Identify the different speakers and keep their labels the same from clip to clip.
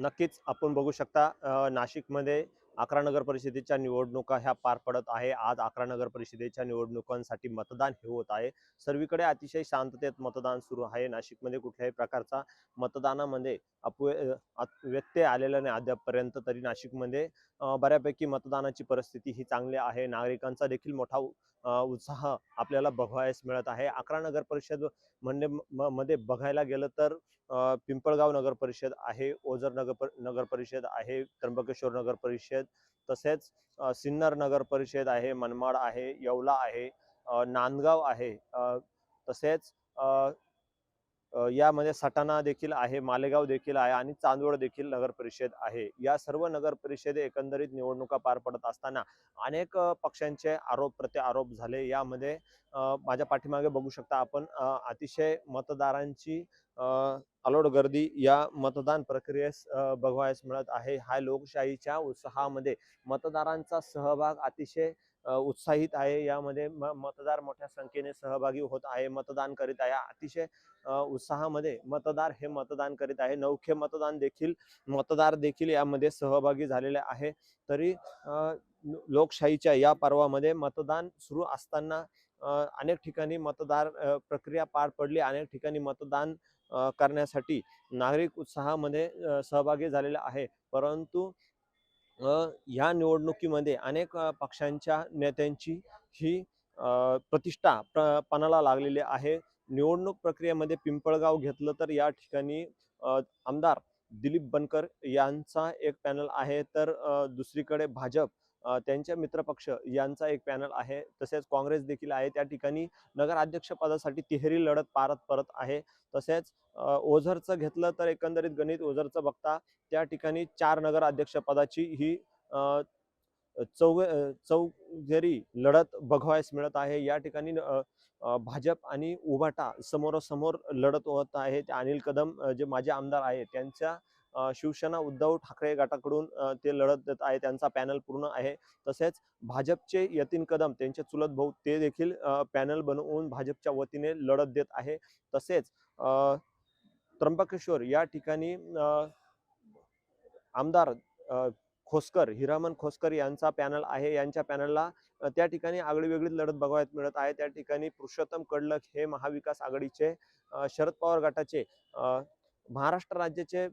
Speaker 1: नक्कीच आपण बघू शकता नाशिकमध्ये अकरा नगर परिषदेच्या निवडणुका ह्या पार पडत आहे. आज अकरा नगर परिषदेच्या निवडणुकांसाठी मतदान हे होत आहे. सर्वीकडे अतिशय शांततेत मतदान सुरू आहे. नाशिकमध्ये कुठल्याही प्रकारचा मतदानामध्ये अपव्य व्यत्यय आलेला नाही अद्यापपर्यंत तरी नाशिकमध्ये. बऱ्यापैकी मतदानाची परिस्थिती ही चांगली आहे. नागरिकांचा देखील मोठा उत्साह आपल्याला बघावयास मिळत आहे. अकरा नगर परिषद म्हणजे म- मध्ये बघायला गेलं तर पिंपळगाव नगर परिषद आहे. ओझर नगर पर- नगर परिषद आहे. त्र्यंबकेश्वर नगर परिषद तसेच सिन्नर नगर परिषद आहे मनमाड आहे येवला आहे नांदगाव आहे तसेच यामध्ये सटाणा देखील आहे मालेगाव देखील आहे आणि चांदवड देखील नगर परिषद आहे. या सर्व नगर परिषद एकंदरीत निवडणुका पार पडत असताना अनेक पक्षांचे आरोप प्रत्यारोप झाले. यामध्ये माझ्या पाठीमागे बघू शकता आपण अतिशय मतदारांची अ, अलोट गर्दी या मतदान प्रक्रियेस बघवायस मिळत आहे. हा लोकशाहीच्या उत्साहामध्ये मतदारांचा सहभाग अतिशय उत्साहित आहे. यामध्ये म- मतदार मोठ्या संख्येने सहभागी होत आहे मतदान करीत आहे. अतिशय उत्साहामध्ये मतदार हे मतदान करीत आहे. नौखे मतदान देखील मतदार देखील यामध्ये सहभागी झालेले आहे. तरी लोकशाहीच्या या पर्वामध्ये मतदान सुरू असताना अनेक ठिकाणी मतदार प्रक्रिया पार पडली. अनेक ठिकाणी मतदान करण्यासाठी नागरिक उत्साहामध्ये सहभागी झालेले आहे. परंतु ह्या या निवडणुकीमध्ये अनेक पक्षांच्या नेत्यांची ही प्रतिष्ठा प्र पणाला लागलेली आहे. निवडणूक प्रक्रियेमध्ये पिंपळगाव घेतलं तर या ठिकाणी आमदार दिलीप बनकर यांचा एक पॅनल आहे. तर दुसरीकडे भाजप त्यांच्या मित्रपक्ष यांचा एक पॅनल आहे. तसेच काँग्रेस देखील आहे. त्या ठिकाणी नगराध्यक्षपदासाठी तिहेरी लढत पारत परत आहे. तसेच ओझरचं घेतलं तर एकंदरीत गणित ओझरचं बघता त्या ठिकाणी चार नगराध्यक्षपदाची ही चौ चौघेरी लढत बघवायस मिळत आहे. या ठिकाणी भाजप आणि उभाटा समोरासमोर लढत होत आहे. ते अनिल कदम जे माझे आमदार आहे त्यांच्या शिवसेना उद्धव ठाकरे गटाकडून ते लढत देत आहे त्यांचा पॅनल पूर्ण आहे. तसेच भाजपचे यतीन कदम त्यांचे चुलत भाऊ ते देखील पॅनल बनवून भाजपच्या वतीने लढत देत आहे. तसेच त्र्यंबकेश्वर या ठिकाणी आमदार खोसकर हिरामन खोसकर यांचा पॅनल आहे. यांच्या पॅनलला त्या ठिकाणी आगळी वेगळी लढत बघावयात मिळत आहे. त्या ठिकाणी पुरुषोत्तम कडलक हे महाविकास आघाडीचे शरद पवार गटाचे महाराष्ट्र राज्याचे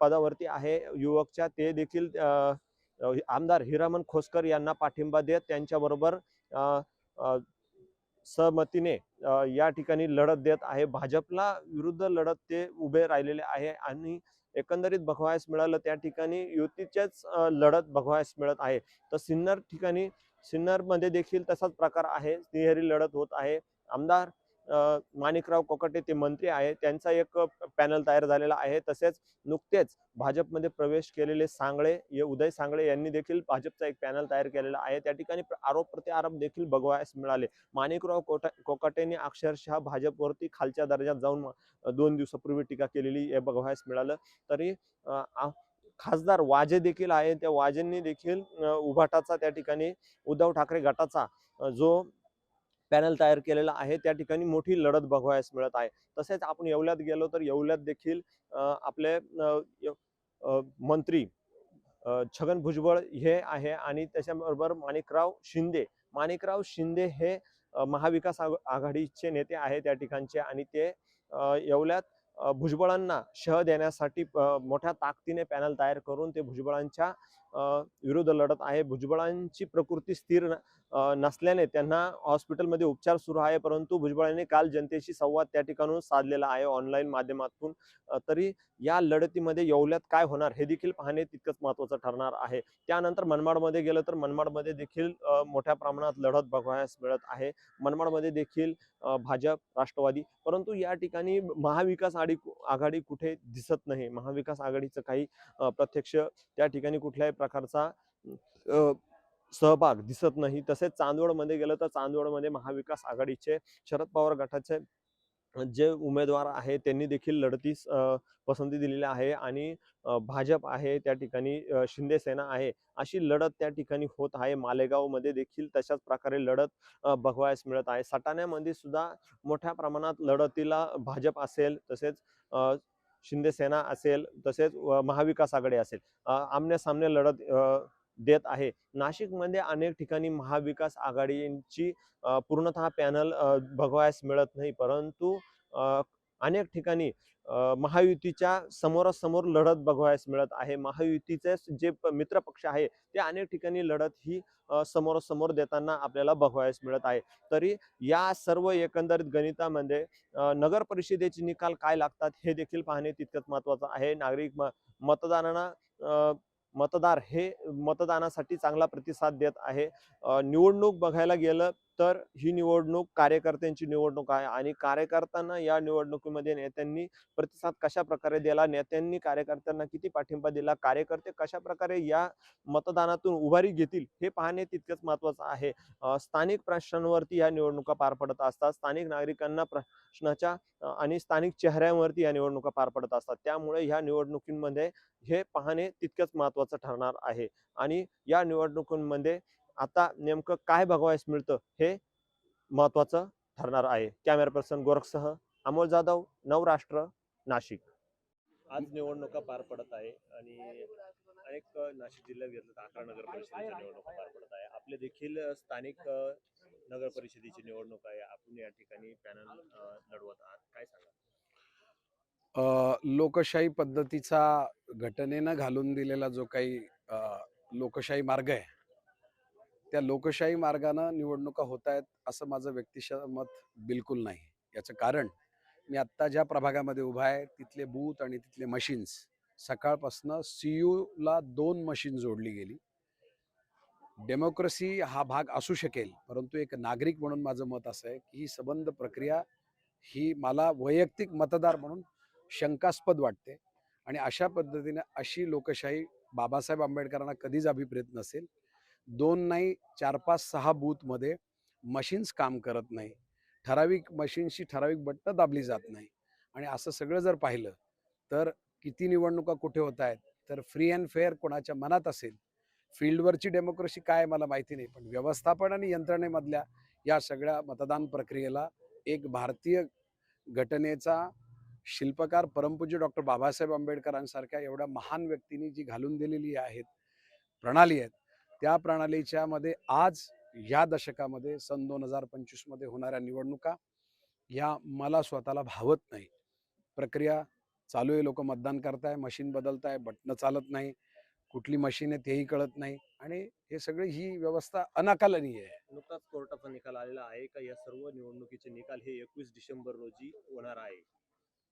Speaker 1: पदावरती आहे. युवकच्या ते देखील आमदार हिरामन खोसकर यांना पाठिंबा देत त्यांच्याबरोबर सहमतीने या ठिकाणी लढत देत आहे. भाजपला विरुद्ध लढत ते उभे राहिलेले आहे आणि एकंदरीत बघवायस मिळालं त्या ठिकाणी युतीचेच लढत बघवायस मिळत आहे. तर सिन्नर ठिकाणी सिन्नरमध्ये देखील तसाच प्रकार आहे. तिहेरी लढत होत आहे. आमदार माणिकराव कोकटे ते मंत्री आहे. त्यांचा एक पॅनल तयार झालेला आहे. तसेच नुकतेच भाजपमध्ये प्रवेश केलेले सांगळे उदय सांगळे यांनी देखील भाजपचा एक पॅनल तयार केलेला आहे. त्या ठिकाणी आरोप प्रत्यारोप देखील बघवायस मिळाले. माणिकराव कोटा कोकाटेने अक्षरशः भाजपवरती खालच्या दर्जात जाऊन दोन दिवसापूर्वी टीका केलेली हे बघवायस मिळालं. तरी आ- खासदार वाजे देखील आहे. त्या वाजेंनी देखील उभाटाचा त्या ठिकाणी उद्धव ठाकरे गटाचा जो पॅनल तयार केलेला आहे. त्या ठिकाणी मोठी लढत बघवायस मिळत आहे. तसेच आपण येवल्यात गेलो तर येवल्यात देखील आपले मंत्री छगन भुजबळ हे आहे आणि त्याच्याबरोबर माणिकराव शिंदे. माणिकराव शिंदे हे महाविकास आघाडीचे नेते आहे त्या ठिकाणचे आणि ते येवल्यात भुजबळांना शह देण्यासाठी मोठ्या ताकदीने पॅनल तयार करून ते भुजबळांच्या विरुद्ध लढत आहे. भुजबळांची प्रकृती स्थिर नसल्याने त्यांना हॉस्पिटलमध्ये उपचार सुरू आहे परंतु भुजबळांनी काल जनतेशी संवाद त्या ठिकाणून साधलेला आहे ऑनलाईन माध्यमातून. तरी या लढतीमध्ये येवल्यात काय होणार हे देखील पाहणे तितकंच महत्वाचं ठरणार आहे. त्यानंतर मनमाडमध्ये गेलं तर मनमाडमध्ये देखील मोठ्या प्रमाणात लढत बघायस मिळत आहे. मनमाडमध्ये देखील भाजप राष्ट्रवादी परंतु या ठिकाणी महाविकास आघाडी आघाडी कुठे दिसत नाही. महाविकास आघाडीचं काही प्रत्यक्ष त्या ठिकाणी कुठल्याही प्रकारचा सहभाग दिसत नाही. तसेच चांदवडमध्ये गेलं तर चांदवडमध्ये महाविकास आघाडीचे शरद पवार गटाचे जे उमेदवार आहे त्यांनी देखील लढतीस पसंती दिलेली आहे आणि भाजप आहे त्या ठिकाणी शिंदेसेना शिंदे सेना आहे. अशी लढत त्या ठिकाणी होत आहे. मालेगावमध्ये देखील तशाच प्रकारे लढत बघवायस मिळत आहे. सटाण्यामध्ये सुद्धा मोठ्या प्रमाणात लढतीला भाजप असेल तसेच अ, शिंदे सेना असेल तसेच महाविकास आघाडी असेल. आमने सामने लढत देत आहे. नाशिकमध्ये अनेक ठिकाणी महाविकास आघाडीची पूर्णतः पॅनल बघवायस मिळत नाही. परंतु अनेक ठिकाणी महायुतीच्या समोरासमोर लढत बघवायस मिळत आहे. महायुतीचे जे मित्र पक्ष आहे ते अनेक ठिकाणी लढत ही समोरासमोर देताना आपल्याला बघवायस मिळत आहे. तरी या सर्व एकंदरीत गणितामध्ये नगर परिषदेचे निकाल काय लागतात हे देखील पाहणे तितकंच महत्वाचं आहे. नागरिक म- मतदारांना मतदार हे मतदानासाठी चांगला प्रतिसाद देत आहे. निवडणूक बघायला गेलं तर ही निवडणूक कार्यकर्त्यांची निवडणूक आहे आणि कार्यकर्त्यांना या निवडणुकीमध्ये नेत्यांनी प्रतिसाद कशा प्रकारे दिला नेत्यांनी कार्यकर्त्यांना किती पाठिंबा दिला कार्यकर्ते कशा प्रकारे या मतदानातून उभारी घेतील हे पाहणे तितकंच महत्वाचं आहे. स्थानिक प्रश्नांवरती या निवडणुका पार पडत असतात स्थानिक नागरिकांना प्रश्नाच्या आणि स्थानिक चेहऱ्यांवरती या निवडणुका पार पडत असतात. त्यामुळे ह्या निवडणुकींमध्ये हे पाहणे तितकंच महत्वाचं ठरणार आहे. आणि या निवडणुकांमध्ये आता नेमकं काय बघावयास मिळतं हे महत्वाचं ठरणार आहे. कॅमेरा पर्सन गोरखसह अमोल जाधव नवराष्ट्र नाशिक. आज निवडणुका पार पडत आहे आणि अनेक नाशिक जिल्ह्यात घेतलं तर अकरा नगर परिषदेच्या निवडणुका पार पडत आहे. आपले देखील स्थानिक नगर परिषदेची निवडणूक आहे. आपण या ठिकाणी पॅनल लढवत आहात. काय सांगा
Speaker 2: लोकशाही पद्धतीचा घटनेनं घालून दिलेला जो काही लोकशाही मार्ग आहे त्या लोकशाही मार्गानं निवडणुका होत आहेत असं माझं व्यक्तिशः मत बिलकुल नाही. याचं कारण मी आत्ता ज्या प्रभागामध्ये उभा आहे तिथले बूथ आणि तिथले मशीन्स सकाळपासनं सी यूला दोन मशीन जोडली गेली. डेमोक्रेसी हा भाग असू शकेल परंतु एक नागरिक म्हणून माझं मत असं आहे की ही सबंध प्रक्रिया ही मला वैयक्तिक मतदार म्हणून शंकास्पद वाटते आणि अशा पद्धतीने अशी लोकशाही बाबासाहेब आंबेडकरांना कधीच अभिप्रेत नसेल. दोन नाही चार पाच सहा बूथमध्ये मशीन्स काम करत नाही. ठराविक मशीनशी ठराविक बट्टं दाबली जात नाही. आणि असं सगळं जर पाहिलं तर किती निवडणुका कुठे होत आहेत? तर फ्री अँड फेअर कोणाच्या मनात असेल? फील्डवरची डेमोक्रेसी काय आहे मला माहिती नाही पण व्यवस्थापन आणि यंत्रणेमधल्या या सगळ्या मतदान प्रक्रियेला एक भारतीय घटनेचा शिल्पकार परमपूज्य डॉक्टर बाबासाहेब आंबेडकरांसारख्या एवढ्या महान व्यक्तींनी जी घालून दिलेली आहेत प्रणाली आहेत त्या प्रणालीच्या मध्ये आज या दशकामध्ये सन दोन हजार पंचवीसमध्ये होणाऱ्या निवडणुका या मला स्वतःला भावत नाही. प्रक्रिया चालू आहे लोक मतदान करताय मशीन बदलताय बटणं चालत नाही कुठली मशीन आहे तेही कळत नाही आणि हे सगळी ही व्यवस्था अनाकलनीय आहे.
Speaker 1: नुकताच कोर्टाचा निकाल आलेला आहे का? या सर्व निवडणुकीचे निकाल हे एकवीस डिसेंबर रोजी होणार आहे.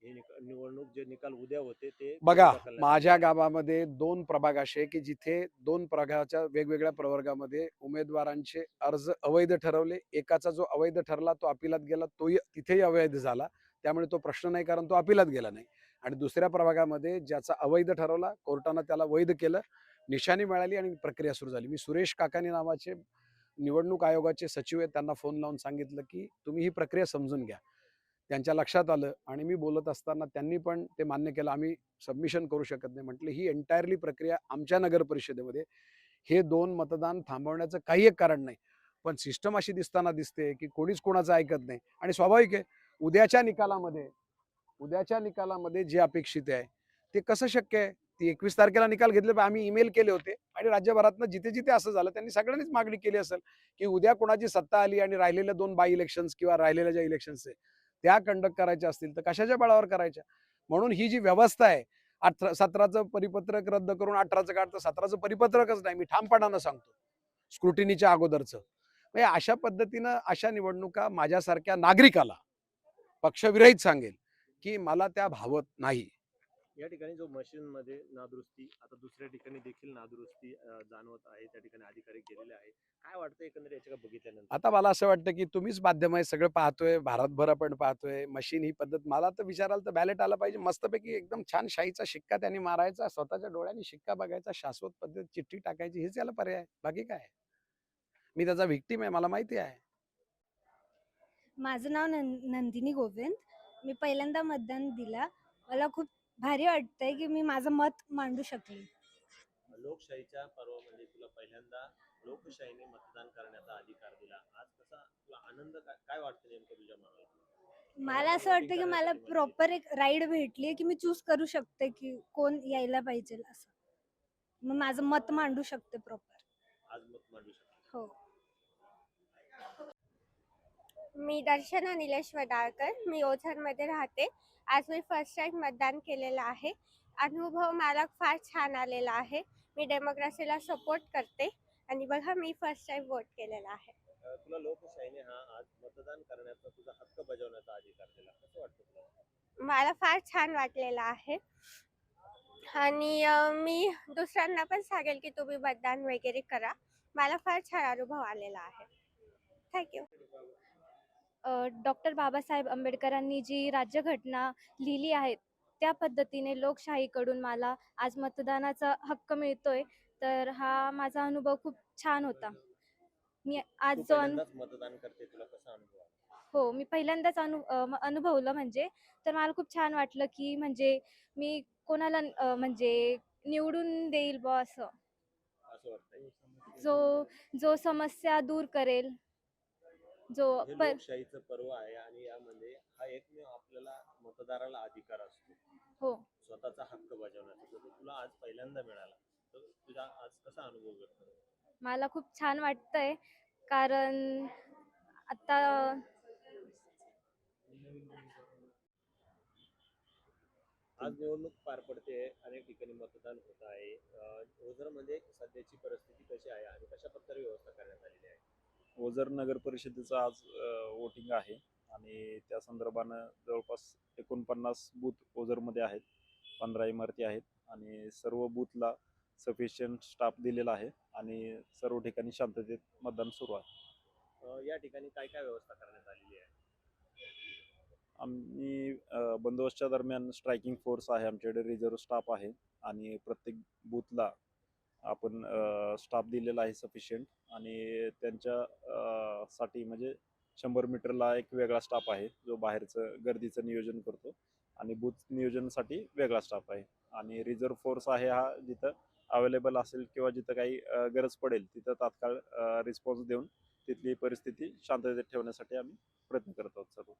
Speaker 1: हे निवडणूक जे निकाल उद्या होते ते
Speaker 2: बघा माझ्या. गावामध्ये दोन प्रभाग असे की जिथे दोन प्रभागाच्या वेगवेगळ्या प्रवर्गामध्ये उमेदवारांचे अर्ज अवैध ठरवले. एकाचा जो अवैध ठरला तो अपिलात गेला तोही तिथेही अवैध झाला. त्यामुळे तो प्रश्न नाही कारण तो अपिलात गेला नाही. आणि दुसऱ्या प्रभागामध्ये ज्याचा अवैध ठरवला कोर्टानं त्याला वैध केलं निशाणी मिळाली आणि प्रक्रिया सुरू झाली. मी सुरेश काकानी नावाचे निवडणूक आयोगाचे सचिव आहेत त्यांना फोन लावून सांगितलं की तुम्ही ही प्रक्रिया समजून घ्या. त्यांच्या लक्षात आलं आणि मी बोलत असताना त्यांनी पण ते मान्य केलं आम्ही सबमिशन करू शकत नाही. म्हटलं ही एंटायरली प्रक्रिया आमच्या नगर परिषदेमध्ये. हे दोन मतदान थांबवण्याचं काही एक कारण नाही. पण सिस्टम अशी दिसताना दिसते की कोणीच कोणाचं ऐकत नाही. आणि स्वाभाविक आहे उद्याच्या निकालामध्ये उद्याच्या निकालामध्ये जे अपेक्षित आहे ते कसं शक्य आहे? ती एकवीस तारखेला निकाल घेतले पण आम्ही ईमेल केले होते आणि राज्यभरातनं जिथे जिथे असं झालं त्यांनी सगळ्यांनीच मागणी केली असेल की उद्या कोणाची सत्ता आली आणि राहिलेल्या दोन बाय इलेक्शन्स किंवा राहिलेल्या ज्या इलेक्शन्स आहे त्या कंडक्ट करायच्या असतील तर कशाच्या बळावर करायच्या? म्हणून ही जी व्यवस्था आहे अठरा सतराचं परिपत्रक रद्द करून अठराचं काढतं सतराचं परिपत्रकच नाही मी ठामपणानं सांगतो. स्क्रुटिनीच्या अगोदरचं. म्हणजे अशा पद्धतीनं अशा निवडणुका माझ्यासारख्या नागरिकाला पक्षविरहित सांगेल की मला त्या भावत नाही.
Speaker 1: या ठिकाणी जो मशीन मध्ये नादुरुस्ती आता दुसऱ्या ठिकाणी देखील नादुरुस्ती जाणवत आहे त्या ठिकाणी अधिकारी गेलेले आहे काय वाटतं एकंदरीत याच्या बघितल्यानंतर?
Speaker 2: आता मला असं वाटतं की तुम्हीच माध्यम आहे सगळं पाहतोय भारतभर आपण पाहतोय मशीन ही पद्धत. मला तर विचाराल तर बॅलेट आला पाहिजे. मस्तपैकी एकदम छान शाईचा शिक्का त्यांनी मारायचा स्वतःच्या डोळ्यांनी शिक्का बघायचा शाश्वत पद्धत चिठ्ठी टाकायची हेच याला पर्याय. बाकी काय? मी त्याचा व्हिक्टीम आहे मला माहिती आहे.
Speaker 3: माझं नाव नं नंदिनी गोविंद. मी पहिल्यांदा मतदान दिला. मला खूप भारी वाटतंय की मी माझं मत मांडू शकले.
Speaker 1: लोकशाहीच्या पर्वामध्ये तुला पहिल्यांदा लोकशाहीने मतदान करण्याचा अधिकार दिला. आज कसा तुला आनंद काय काय वाटतं नेमकं तुझ्या मनाला?
Speaker 3: मला असं वाटतं की मला प्रॉपर एक राईड भेटली की मी चूज करू शकते की कोण यायला पाहिजे असं. मग माझं मत मांडू शकते प्रॉपर
Speaker 1: आज मत मांडू शकता.
Speaker 3: हो.
Speaker 4: मी दर्शना निलेश वडाळकर मी ओझरमध्ये राहते. आज मी फर्स्ट टाइम मतदान केलेलं आहे. अनुभव मला फार छान आलेला आहे. मी डेमोक्रेसीला सपोर्ट करते. आणि बघा मी फर्स्ट टाइम वोट केलेला आहे.
Speaker 1: तुला लोकशाहीने हा आज मतदान करण्याचा तुझा हक्क बजावण्याचा अधिकार दिला. कसं वाटतं तुला?
Speaker 4: मला फार छान वाटलेलं आहे. आणि मी दुसऱ्यांना पण सांगेल की तुम्ही मतदान वगैरे करा. मला फार छान अनुभव आलेला आहे. थँक्यू
Speaker 5: डॉक्टर बाबासाहेब आंबेडकरांनी जी राज्यघटना लिहिली आहे त्या पद्धतीने लोकशाहीकडून मला आज मतदानाचा हक्क मिळतोय. तर हा माझा अनुभव खूप छान होता. मी आज जो
Speaker 1: मतदान करते तुला कसा अनुभव?
Speaker 5: हो मी पहिल्यांदाच अनु अनुभवलं म्हणजे. तर मला खूप छान वाटलं की म्हणजे मी कोणाला म्हणजे निवडून देईल बॉ असं. जो जो समस्या दूर करेल जो
Speaker 1: हे लोकशाहीचं पर्व आहे आणि यामध्ये हा एकमेव आपल्याला मतदाराला अधिकार असतो.
Speaker 5: हो.
Speaker 1: स्वतःचा हक्क बजावण्याचा. तो तुला आज पहिल्यांदा मिळाला. तर तुझा आज कसा अनुभव व्यक्त?
Speaker 5: मला खूप छान वाटतंय. कारण आता
Speaker 1: आज निवडणूक पार पडते. अनेक ठिकाणी मतदान होत आहे. ओझरमध्ये सध्याची परिस्थिती कशी आहे आणि कशा प्रकारे व्यवस्था करण्यात आलेली आहे?
Speaker 6: ओझर नगर परिषदेचं आज वोटिंग आहे. आणि त्या संदर्भानं जवळपास एकोणपन्नास बूथ ओझरमध्ये आहेत. पंधरा इमारती आहेत. आणि सर्व बूथला सफिशियंट स्टाफ दिलेला आहे. आणि सर्व ठिकाणी शांततेत मतदान सुरू आहे.
Speaker 1: या ठिकाणी काय काय व्यवस्था करण्यात आलेली आहे?
Speaker 6: आम्ही बंदोबस्तच्या दरम्यान स्ट्रायकिंग फोर्स आहे. आमच्याकडे रिझर्व्ह स्टाफ आहे. आणि प्रत्येक बूथला आपण स्टाफ दिलेला आहे सफिशियंट आणि त्यांच्या साठी म्हणजे शंभर मीटरला एक वेगळा स्टाफ आहे जो बाहेरचं गर्दीचं नियोजन करतो आणि बूथ नियोजनासाठी वेगळा स्टाफ आहे. आणि रिझर्व्ह फोर्स आहे हा जिथं अवेलेबल असेल किंवा जिथं काही गरज पडेल तिथं तात्काळ रिस्पॉन्स देऊन तिथली परिस्थिती शांततेत ठेवण्यासाठी आम्ही प्रयत्न करत आहोत सर्व.